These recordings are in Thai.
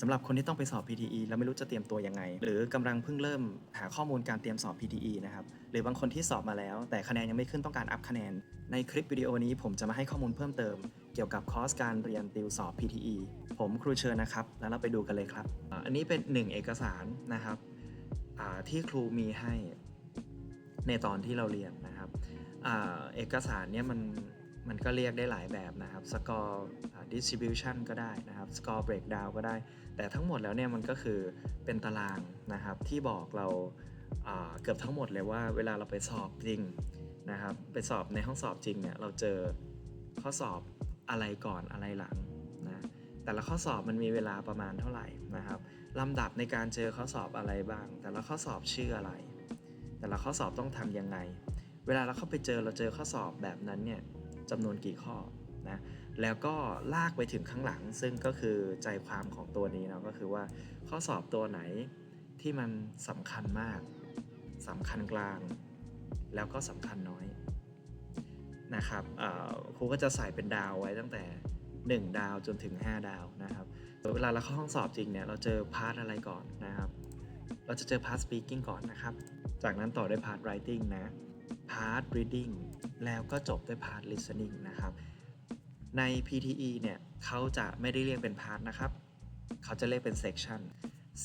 สำหรับคนที่ต้องไปสอบ PTE แล้วไม่รู้จะเตรียมตัวยังไง หรือกำลังเพิ่งเริ่มหาข้อมูลการเตรียมสอบ PTE นะครับ หรือบางคนที่สอบมาแล้ว แต่คะแนนยังไม่ขึ้นต้องการอัพคะแนน ในคลิปวิดีโอนี้ผมจะมาให้ข้อมูลเพิ่มเติม เกี่ยวกับคอร์สการเรียนติวสอบ PTE ผมครูเชิญนะครับ แล้วเราไปดูกันเลยครับ อันนี้เป็นหนึ่งเอกสารนะครับที่ครูมีให้ในตอนที่เราเรียนนะครับอเอกสารเนี่ยมัน มันก็เรียกได้หลายแบบนะครับ score distribution ก็ได้นะครับ score breakdown ก็ได้ แต่ทั้งหมดแล้วเนี่ยมันก็คือเป็นตารางนะครับที่บอกเราอ่าเกือบทั้งหมดเลยว่าเวลาเราไปสอบจริงนะครับ ไปสอบในห้องสอบจริงเนี่ยเราเจอข้อสอบอะไรก่อนอะไรหลังนะแต่ละข้อสอบมันมีเวลาประมาณเท่าไหร่นะครับลำดับในการเจอข้อสอบอะไรบ้าง แต่ละข้อสอบชื่ออะไร แต่ละข้อสอบต้องทำยังไง เวลาเราเข้าไปเจอเราเจอข้อสอบแบบนั้นเนี่ย จำนวนกี่ข้อนะแล้วก็ลากไปถึงข้างหลัง ซึ่งก็คือใจความของตัวนี้เนาะก็คือว่าข้อสอบตัวไหนที่มันสำคัญมากสำคัญกลาง แล้วก็สำคัญน้อยนะครับครูก็จะใส่เป็นดาวไว้ตั้งแต่ 1 ดาวจนถึง 5 ดาวนะครับเวลาเราเข้าห้องสอบจริงเนี่ยเราเจอพาร์ทอะไรก่อนนะครับ เราจะเจอพาร์ท speaking ก่อนนะครับ จากนั้นต่อด้วยพาร์ท writing นะ ท reading แล้วก็จบด้วยพาร์ท listening นะครับ ใน PTE เนี่ยเขาจะไม่ได้เรียกเป็นพาร์ทนะครับ เขาจะเรียกเป็น section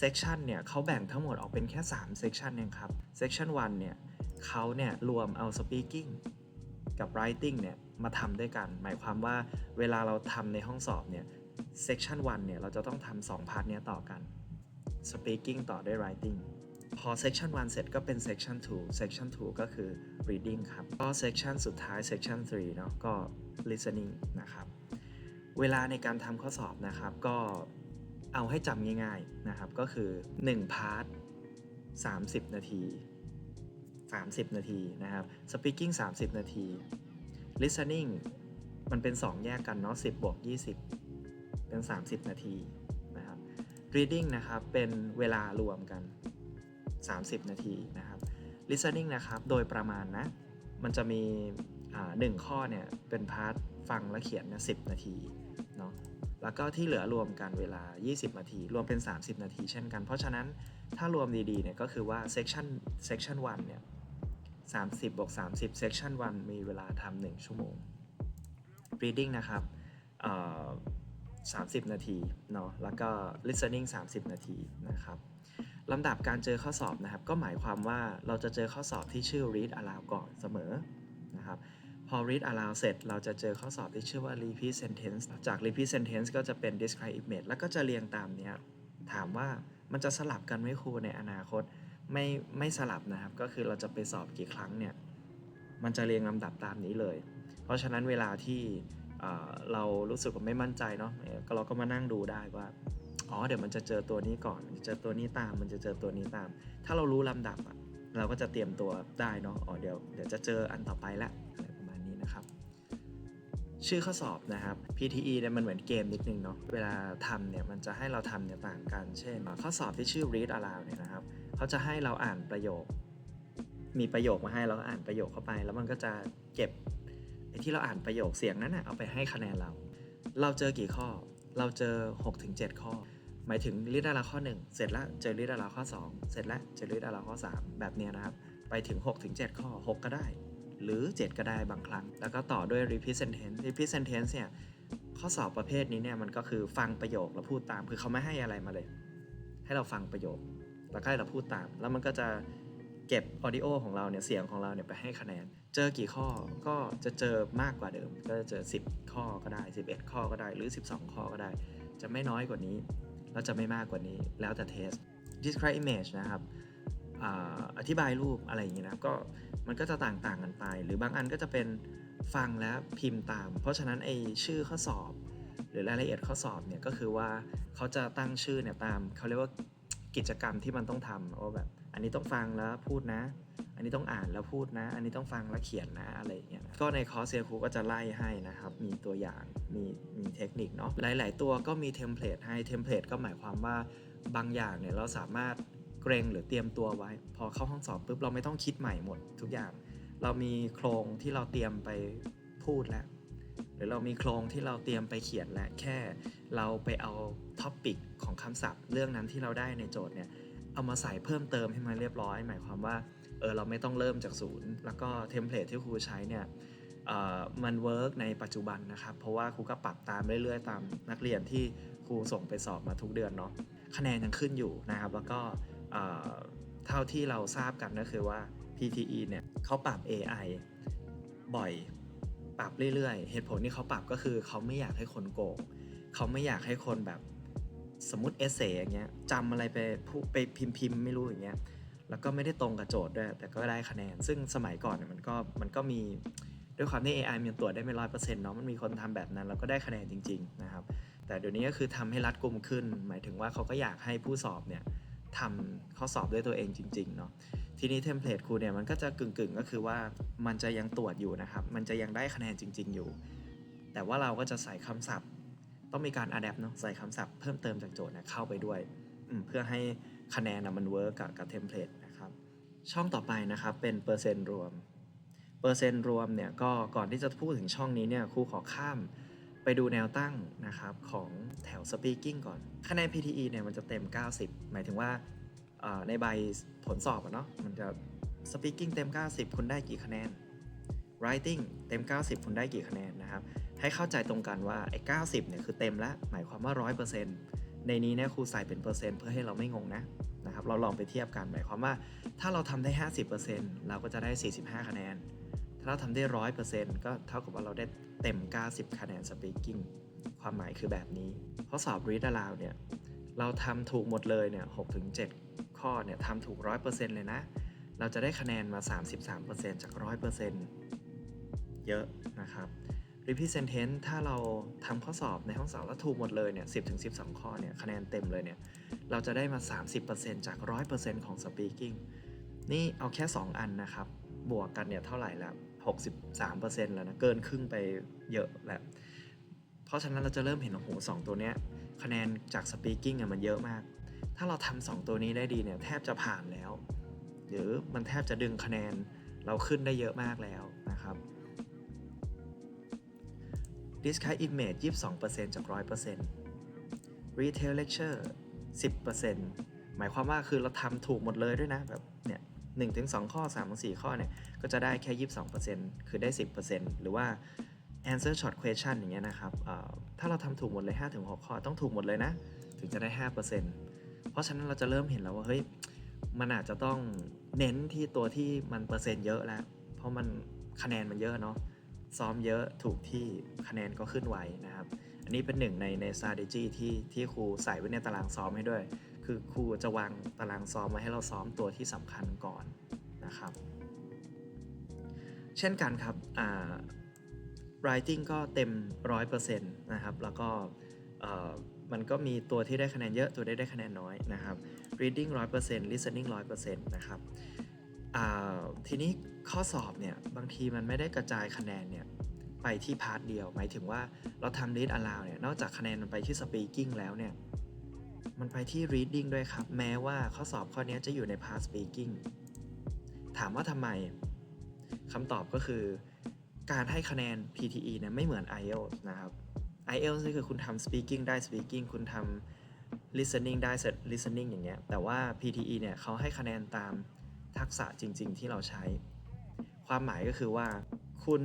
section เนี่ยเขาแบ่งทั้งหมดออกเป็นแค่ 3 section เองครับ section 1 เนี่ยเขาเนี่ยรวมเอา speaking กับ writing เนี่ยมาทำด้วยกัน หมายความว่าเวลาเราทำในห้องสอบเนี่ย section 1 เนี่ยเราจะต้องทำสองพาร์ทเนี้ยต่อกัน speaking ต่อด้วย writing พอ section 1 เสร็จก็เป็น section 2 section 2 ก็คือ reading ครับ ก็ section สุดท้าย section 3 เนาะก็ listening นะครับ เวลาในการทำข้อสอบนะครับก็เอาให้จำง่ายๆนะครับ ก็คือ1พาร์ท30 นาที 30 นาทีนะครับ speaking 30 นาที listening มันเป็น 2 แยกกันเนาะ10บวก20 เป็น 30 นาทีนะครับ reading นะครับ เป็นเวลารวมกัน 30 นาทีนะครับ listening นะครับ โดยประมาณนะ มันจะมีหนึ่งข้อเนี่ย เป็นพาร์ทฟังและเขียนเนี่ย10 นาทีเนาะแล้วก็ที่เหลือรวมกันเวลา 20 นาที รวมเป็น 30 นาทีเช่นกัน เพราะฉะนั้นถ้ารวมดีๆเนี่ยก็คือว่า section section 1เนี่ย30บวก30 section 1 มีเวลาทำ1ชั่วโมง reading นะครับ 30 นาทีเนาะแล้วก็ listening 30 นาทีนะครับลำดับการเจอข้อสอบนะครับก็หมายความว่าเราจะเจอข้อสอบที่ชื่อ read aloud ก่อนเสมอนะครับพอ read aloud เสร็จ เราจะเจอข้อสอบที่ชื่อว่า repeat sentence จาก repeat sentence ก็จะเป็น describe image แล้วก็จะเรียงตามเนี้ยถามว่ามันจะสลับกันไหมครูในอนาคตไม่ไม่สลับนะครับก็คือเราจะไปสอบกี่ครั้งเนี่ยมันจะเรียงลำดับตามนี้เลย เพราะฉะนั้นเวลาที่ เรารู้สึกว่าไม่มั่นใจเนาะเราก็มานั่งดูได้ว่าอ๋อเดี๋ยวมันจะเจอตัวนี้ก่อนมันจะเจอตัวนี้ตาม มันจะเจอตัวนี้ตาม ถ้าเรารู้ลำดับอะเราก็จะเตรียมตัวได้เนาะอ๋อเดี๋ยวเดี๋ยวจะเจออันต่อไปละอะไรประมาณนี้นะครับ ชื่อข้อสอบนะครับ PTE เนี่ยมันเหมือนเกมนิดนึงเนาะเวลาทำเนี่ยมันจะให้เราทำเนี่ยต่างกัน เช่น ข้อสอบที่ชื่อ read aloud เนี่ยนะครับเขาจะให้เราอ่านประโยค มีประโยคมาให้เราก็อ่านประโยคเข้าไป แล้วมันก็จะเก็บ ไอ้ที่เราอ่านประโยคเสียงนั้นนะเอาไปให้คะแนนเรา เราเจอกี่ข้อ เราเจอ 6-7 ข้อ หมายถึงรีดอาราข้อ 1 เสร็จแล้วเจอรีดอาราข้อ 2 เสร็จแล้วเจอรีดอาราข้อ 3 แบบเนี้ยนะครับ ไปถึง 6-7 ข้อ 6 ก็ได้ หรือ 7 ก็ได้บางครั้ง แล้วก็ต่อด้วย repeat sentence repeat sentence เนี่ยข้อสอบประเภทนี้เนี่ยมันก็คือฟังประโยคแล้วพูดตาม คือเขาไม่ให้อะไรมาเลย ให้เราฟังประโยค แล้วก็ให้เราพูดตาม แล้วมันก็จะ เก็บออดิโอของเราเนี่ยเสียงของเราเนี่ยไปให้คะแนน เจอกี่ข้อก็จะเจอมากกว่าเดิม ก็จะเจอ 10 ข้อก็ได้ 11 ข้อก็ได้หรือ 12 ข้อก็ได้ จะไม่น้อยกว่านี้ แล้วจะไม่มากกว่านี้แล้วแต่เทส describe image นะครับออธิบายรูปอะไรอย่างนี้นะก็มันก็จะต่างๆกันไป หรือบางอันก็จะเป็นฟังแล้วพิมพ์ตาม เพราะฉะนั้นไอชื่อข้อสอบ หรือรายละเอียดข้อสอบเนี่ยก็คือว่าเขาจะตั้งชื่อเนี่ยตามเขาเรียกว่ากิจกรรมที่มันต้องทำว่าแบบ อันนี้ต้องฟังแล้วพูดนะ อันนี้ต้องอ่านแล้วพูดนะ อันนี้ต้องฟังแล้วเขียนนะอะไรอย่างเงี้ย ก็ในคอร์สเซียครูก็จะไล่ให้นะครับ มีตัวอย่าง มีมีเทคนิคเนาะ หลาย ๆ ตัวก็มีเทมเพลตให้ เทมเพลตก็หมายความว่าบางอย่างเนี่ยเราสามารถเกรงหรือเตรียมตัวไว้ พอเข้าห้องสอบปุ๊บเราไม่ต้องคิดใหม่หมดทุกอย่าง เรามีโครงที่เราเตรียมไปพูดแล้ว หรือเรามีโครงที่เราเตรียมไปเขียนแล้วแค่เราไปเอาท็อปิกของคำศัพท์ เรื่องนั้นที่เราได้ในโจทย์เนี่ย เอามาใส่เพิ่มเติมให้มันเรียบร้อย หมายความว่าเออเราไม่ต้องเริ่มจากศูนย์ แล้วก็เทมเพลตที่ครูใช้เนี่ยมันเวิร์กในปัจจุบันนะครับ เพราะว่าครูก็ปรับตามเรื่อยๆ ตามนักเรียนที่ครูส่งไปสอบมาทุกเดือนเนาะคะแนนยังขึ้นอยู่นะครับ แล้วก็เท่าที่เราทราบกันก็คือว่า PTE เนี่ยเขาปรับ AI บ่อยปรับเรื่อยๆ เหตุผลที่เขาปรับก็คือเขาไม่อยากให้คนโกงเขาไม่อยากให้คนแบบ สมมติเอเซอย่างเงี้ยจำอะไรไปพูไปพิมพ์พิมพ์ไม่รู้อย่างเงี้ยแล้วก็ไม่ได้ตรงกับโจทย์ด้วย แต่ก็ได้คะแนน ซึ่งสมัยก่อนเนี่ยมันก็มันก็มีด้วยความที่ AI มันตรวจได้ไม่ร้อยเปอร์เซ็นต์เนาะมันมีคนทำแบบนั้น แล้วก็ได้คะแนนจริง ๆ นะครับ แต่เดี๋ยวนี้ก็คือทำให้รัดกุมขึ้น หมายถึงว่าเขาก็อยากให้ผู้สอบเนี่ยทำข้อสอบด้วยตัวเองจริง ๆ เนาะทีนี้เทมเพลตครูเนี่ยมันก็จะกึ่งๆ ก็คือว่ามันจะยังตรวจอยู่นะครับ มันจะยังได้คะแนนจริง ๆ อยู่ แต่ว่าเราก็จะใส่คำศัพท์ ต้องมีการอัดแอปเนาะใส่คำศัพท์เพิ่มเติมจากโจทย์เนยเข้าไปด้วย เพื่อให้คะแนนนะมันเวิร์กกับกับเทมเพลตนะครับช่องต่อไปนะครับเป็นเปอร์เซ็นต์รวม เปอร์เซ็นต์รวมเนี่ยก็ก่อนที่จะพูดถึงช่องนี้เนี่ยครูขอข้ามไปดูแนวตั้งนะครับของแถว Speaking ก่อน คะแนน PTE เนี่ยมันจะเต็ม 90 หมายถึงว่าในใบผลสอบอะเนาะมันจะ Speaking เต็ม 90 คุณได้กี่คะแนน Writing เต็ม 90 คุณได้กี่คะแนนนะครับ ให้เข้าใจตรงกันว่าไอ้90เนี่ยคือเต็มแล้ว หมายความว่า 100%ในนี้เนี่ยครูใส่เป็นเปอร์เซ็นต์เพื่อให้เราไม่งงนะนะครับเราลองไปเทียบกันหมายความว่าถ้าเราทำได้ 50%เราก็จะได้ 45 คะแนน ถ้าเราทำได้ 100%ก็เท่ากับว่าเราได้เต็ม 90 คะแนน Speaking ความหมายคือแบบนี้ข้อสอบ Read Aloud เนี่ยเราทำถูกหมดเลยเนี่ย6-7 ข้อเนี่ยทำถูก 100%เลยนะ เราจะได้คะแนนมา 33%จาก 100%เยอะนะครับ repeat sentence ถ้าเราทำข้อสอบในห้องสอบแล้วถูกหมดเลยเนี่ย10ถึง12ข้อเนี่ยคะแนนเต็มเลยเนี่ยเราจะได้มา 30%จาก 100%ของ speaking นี่เอาแค่ 2 อันนะครับ บวกกันเนี่ยเท่าไหร่แล้ว 63%แล้วนะ เกินครึ่งไปเยอะแล้ว เพราะฉะนั้นเราจะเริ่มเห็นโอ้โหสองตัวเนี้ยคะแนนจาก speaking อะมันเยอะมาก ถ้าเราทำสองตัวนี้ได้ดีเนี่ยแทบจะผ่านแล้ว หรือมันแทบจะดึงคะแนนเราขึ้นได้เยอะมากแล้วนะครับ Discuss Image 22%จาก 100% Retail Lecture 10%หมายความว่าคือเราทำถูกหมดเลยด้วยนะแบบเนี่ย1ถึง2ข้อ3ถึง4ข้อเนี่ย ก็จะได้แค่22%คือได้10%หรือว่า Answer Short Question อย่างเงี้ยนะครับถ้าเราทำถูกหมดเลย5ถึง6ข้อต้องถูกหมดเลยนะ ถึงจะได้5%เพราะฉะนั้นเราจะเริ่มเห็นแล้วว่า เฮ้ย มันอาจจะต้องเน้นที่ตัวที่มันเปอร์เซ็นต์เยอะแล้ว เพราะมันคะแนนมันเยอะเนาะ ซ้อมเยอะถูกที่คะแนนก็ขึ้นไวนะครับ อันนี้เป็นหนึ่งในใน strategy ที่ที่ครูใส่ไว้ในตารางซ้อมให้ด้วย คือครูจะวางตารางซ้อมไว้ให้เราซ้อมตัวที่สำคัญก่อนนะครับ เช่นกันครับอ่า writing ก็เต็ม 100%นะครับ แล้วก็เอ่อมันก็มีตัวที่ได้คะแนนเยอะตัวได้ได้คะแนนน้อยนะครับ reading 100% listening 100%นะครับ ทีนี้ข้อสอบเนี่ยบางทีมันไม่ได้กระจายคะแนนเนี่ยไปที่พาร์ทเดียว หมายถึงว่าเราทำ read aloud เนี่ยนอกจากคะแนนมันไปที่ speaking แล้วเนี่ยมันไปที่ reading ด้วยครับ แม้ว่าข้อสอบข้อนี้จะอยู่ในพาร์ท speaking ถามว่าทำไมคำตอบก็คือ การให้คะแนน PTE เนี่ยไม่เหมือน IELTS นะครับ IELTS นี่คือคุณทำ speaking ได้ speaking คุณทำ listening ได้ listening อย่างเงี้ยแต่ว่า PTE เนี่ยเขาให้คะแนนตาม ทักษะจริง ๆ ที่เราใช้ ความหมายก็คือว่า คุณ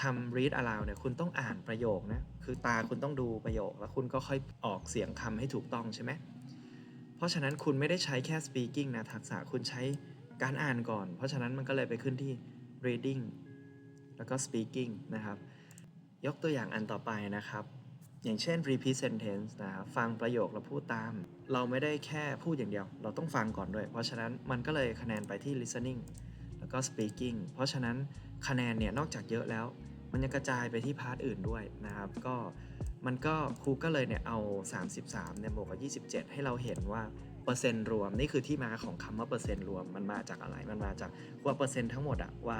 ทำ read aloud เนี่ยคุณต้องอ่านประโยคนะคือตาคุณต้องดูประโยค แล้วคุณก็ค่อยออกเสียงคำให้ถูกต้องใช่ไหมเพราะฉะนั้นคุณไม่ได้ใช้แค่ speaking นะทักษะคุณใช้การอ่านก่อน เพราะฉะนั้นมันก็เลยไปขึ้นที่ reading แล้วก็ speaking นะครับ ยกตัวอย่างอันต่อไปนะครับ อย่างเช่น repeat sentence นะครับฟังประโยคแล้วพูดตาม เราไม่ได้แค่พูดอย่างเดียว เราต้องฟังก่อนด้วย เพราะฉะนั้นมันก็เลยคะแนนไปที่ listening แล้วก็ speaking เพราะฉะนั้นคะแนนเนี่ยนอกจากเยอะแล้ว มันยังกระจายไปที่พาร์ทอื่นด้วยนะครับ ก็มันก็ครูก็เลยเนี่ยเอา 33เนี่ยบวกกับ27 ให้เราเห็นว่าเปอร์เซ็นต์รวมนี่คือที่มาของคำว่าเปอร์เซ็นต์รวมมันมาจากอะไร มันมาจากว่าเปอร์เซ็นต์ทั้งหมดอะว่า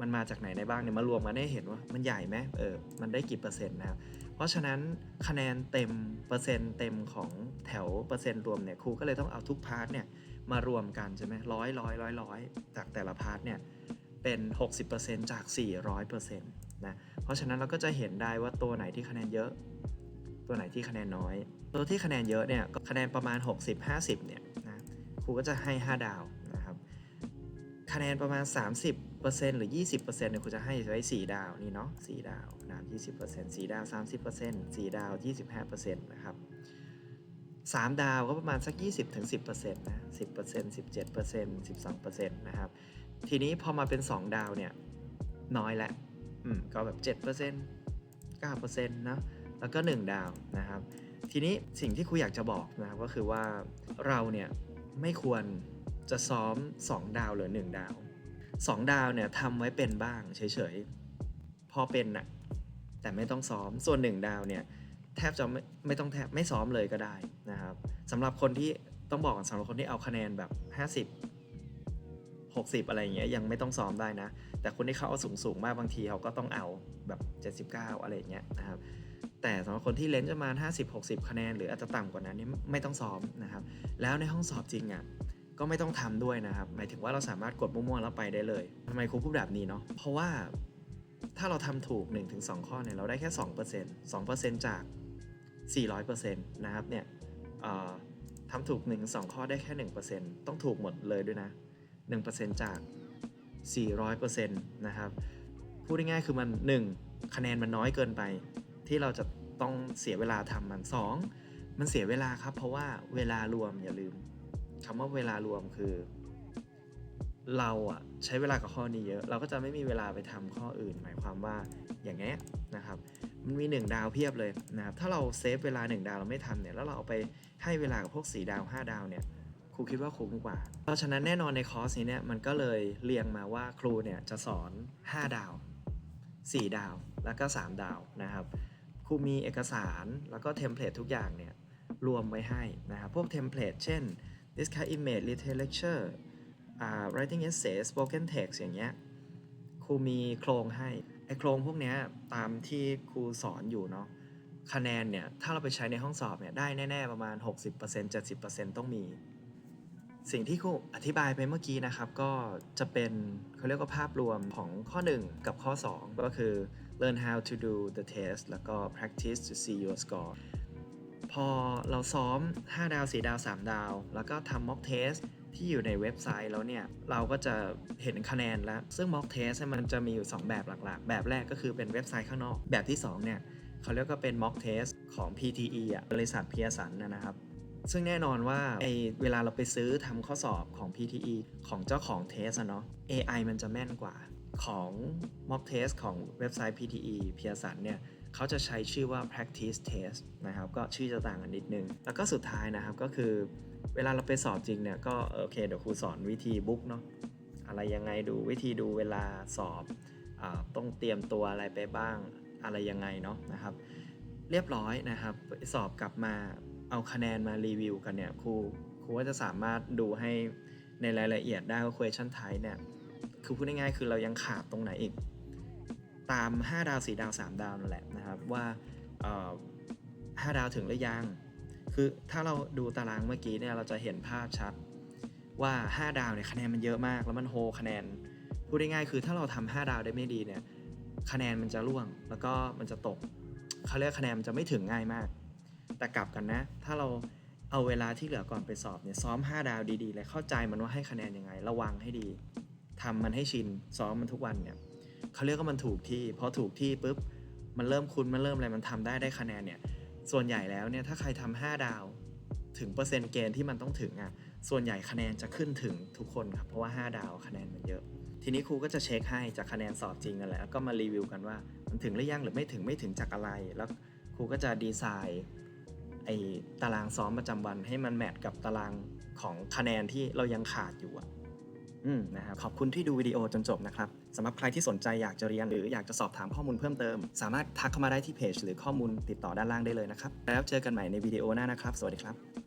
มันมาจากไหนในบ้างเนี่ยมารวมกันให้เห็นว่ามันใหญ่ไหมเออมันได้กี่เปอร์เซ็นต์นะครับ ราะฉะนั้นคะแนนเต็มเปอร์เซ็นต์เต็มของแถวเปอร์เซ็นต์รวมเนี่ยครูก็เลยต้องเอาทุกพาร์ทเนี่ยมารวมกันใช่ไหมร้อยร้อยร้อยร้อยจากแต่ละพาร์ทเนี่ยเป็น 60%จาก 400%นะเพราะฉะนั้นเราก็จะเห็นได้ว่าตัวไหนที่คะแนนเยอะ ตัวไหนที่คะแนนน้อย ตัวที่คะแนนเยอะเนี่ยคะแนนประมาณ 60-50เนี่ยนะครูก็จะให้ 5 ดาว คะแนนประมาณ 30%หรือ 20%เนี่ยครูจะให้ไว้4ดาวนี่เนาะ4ดาวนะครับ20% 4ดาว 30% 4 ดาว 25%นะครับ3ดาวก็ประมาณสัก 20-10%ถึงนะ10% 17% 12%นะครับ ทีนี้พอมาเป็น 2 ดาวเนี่ย น้อยแหละอืมก็แบบ 7% 9%เนอะแล้วก็ 1 ดาวนะครับ ทีนี้สิ่งที่ครูอยากจะบอกนะครับก็คือว่าเราเนี่ยไม่ควร จะซ้อม 2 ดาวหรือ 1 ดาว 2 ดาวเนี่ยทำไว้เป็นบ้างเฉยๆ พอเป็นน่ะแต่ไม่ต้องซ้อมส่วน 1 ดาวเนี่ยแทบจะไม่ไม่ต้องแทบไม่ซ้อมเลยก็ได้นะครับสำหรับคนที่ต้องบอกก่อนสำหรับคนที่เอาคะแนนแบบ 50 60 อะไรอย่างเงี้ยยังไม่ต้องซ้อมได้นะ แต่คนที่เขาเอาสูงสูงมากบางทีเขาก็ต้องเอาแบบ 79 อะไรอย่างเงี้ยนะครับแต่สำหรับคนที่เลนส์ประมาณ50 60 คะแนน หรืออาจจะต่ำกว่านั้นนี่ไม่ต้องซ้อมนะครับแล้วในห้องสอบจริงอะ ก็ไม่ต้องทำด้วยนะครับ หมายถึงว่าเราสามารถกดมั่วๆแล้วไปได้เลยทำไมครูพูดแบบนี้เนาะ เพราะว่าถ้าเราทำถูก 1-2 ข้อเนี่ยเราได้แค่ 2% 2%จาก 400%นะครับเนี่ยทำถูก 1-2 ข้อได้แค่ 1%ต้องถูกหมดเลยด้วยนะ 1%จาก 400%นะครับ พูดง่ายๆคือมัน 1 คะแนนมันน้อยเกินไป ที่เราจะต้องเสียเวลาทำมัน 2 มันเสียเวลาครับ เพราะว่าเวลารวมอย่าลืม คำว่าเวลารวมคือ เราอะใช้เวลากับข้อนี้เยอะ เราก็จะไม่มีเวลาไปทำข้ออื่น หมายความว่าอย่างเงี้ยนะครับ มันมี 1 ดาวเพียบเลยนะครับ ถ้าเราเซฟเวลา 1 ดาวเราไม่ทำเนี่ยแล้วเราเอาไปให้เวลากับพวก 4 ดาว 5 ดาวเนี่ยครูคิดว่าคุ้มกว่า เพราะฉะนั้นแน่นอนในคอร์สนี้เนี่ยมันก็เลยเรียงมาว่าครูเนี่ยจะสอน 5 ดาว 4 ดาว แล้วก็ 3 ดาวนะครับ ครูมีเอกสารแล้วก็เทมเพลตทุกอย่างเนี่ยรวมไว้ให้นะครับ พวกเทมเพลตเช่น discuss image retail lecture อ่า writing essay spoken text อย่างเงี้ยครูมีโครงให้ไอโครงพวกเนี้ยตามที่ครูสอนอยู่เนาะคะแนนเนี่ย ถ้าเราไปใช้ในห้องสอบเนี่ย ได้แน่ ๆ ประมาณ 60% 70%ต้องมี สิ่งที่ครูอธิบายไปเมื่อกี้นะครับ ก็จะเป็นเขาเรียกว่าภาพรวมของข้อ 1 กับข้อ 2 ก็คือ learn how to do the test แล้วก็ practice to see your score พอเราซ้อม 5 ดาว 4 ดาว 3 ดาว แล้วก็ทำ mock test ที่อยู่ในเว็บไซต์แล้วเนี่ย เราก็จะเห็นคะแนนแล้ว ซึ่ง mock test เนี่ยมันจะมีอยู่ 2 แบบหลักๆ แบบแรกก็คือเป็นเว็บไซต์ข้างนอก แบบที่ 2 เนี่ยเขาเรียกว่าเป็น mock test ของ PTE อะบริษัทเพียสันนะครับซึ่งแน่นอนว่าไอเวลาเราไปซื้อทำข้อสอบของ PTE ของเจ้าของเทสเนาะ AI มันจะแม่นกว่าของ mock test ของเว็บไซต์ PTE เพียสันเนี่ย เขาจะใช้ชื่อว่า practice test นะครับ ก็ชื่อจะต่างกันนิดนึง แล้วก็สุดท้ายนะครับก็คือเวลาเราไปสอบจริงเนี่ยก็โอเคเดี๋ยวครูสอนวิธีบุ๊กเนาะอะไรยังไงดูวิธีดูเวลาสอบอต้องเตรียมตัวอะไรไปบ้างอะไรยังไงเนาะนะครับ เรียบร้อยนะครับสอบกลับมาเอาคะแนนมารีวิวกันเนี่ยครูครูก็จะสามารถดูให้ในรายละเอียดได้ว่า question type เนี่ยคือพูดง่ายๆคือเรายังขาดตรงไหนอีก ตาม 5 ดาว 4 ดาว 3 ดาวนั่นแหละนะครับว่าเอ่อ5ดาวถึงหรือยัง คือถ้าเราดูตารางเมื่อกี้เนี่ยเราจะเห็นภาพชัดว่า 5 ดาวเนี่ยคะแนนมันเยอะมาก แล้วมันโฮคะแนนพูดง่ายๆคือถ้าเราทำ5ดาวได้ไม่ดีเนี่ยคะแนนมันจะร่วงแล้วก็มันจะตกเขาเรียกคะแนนมันจะไม่ถึงง่ายมาก แต่กลับกันนะ ถ้าเราเอาเวลาที่เหลือก่อนไปสอบเนี่ยซ้อม 5 ดาวดีๆเลยเข้าใจมันว่าให้คะแนนยังไง ระวังให้ดีทำมันให้ชินซ้อมมันทุกวันเนี่ย เขาเรียกว่ามันถูกที่พอถูกที่ปุ๊บมันเริ่มคุ้นมันเริ่มอะไรมันทำได้ได้คะแนนเนี่ย ส่วนใหญ่แล้วเนี่ยถ้าใครทำ5ดาว ถึงเปอร์เซ็นต์เกณฑ์ที่มันต้องถึงอะส่วนใหญ่คะแนนจะขึ้นถึงทุกคนครับเพราะว่า 5 ดาวคะแนนมันเยอะ ทีนี้ครูก็จะเช็คให้จากคะแนนสอบจริงนั่นแหละแล้วก็มารีวิวกันว่ามันถึงหรือยังหรือไม่ถึงไม่ถึงจากอะไร แล้วครูก็จะดีไซน์ไอ้ตารางซ้อมประจำวันให้มันแมทกับตารางของคะแนนที่เรายังขาดอยู่อะอืมนะครับขอบคุณที่ดูวิดีโอจนจบนะครับ สำหรับใครที่สนใจอยากจะเรียน หรืออยากจะสอบถามข้อมูลเพิ่มเติม สามารถทักเข้ามาได้ที่เพจหรือข้อมูลติดต่อด้านล่างได้เลยนะครับ แล้วเจอกันใหม่ในวิดีโอหน้านะครับ สวัสดีครับ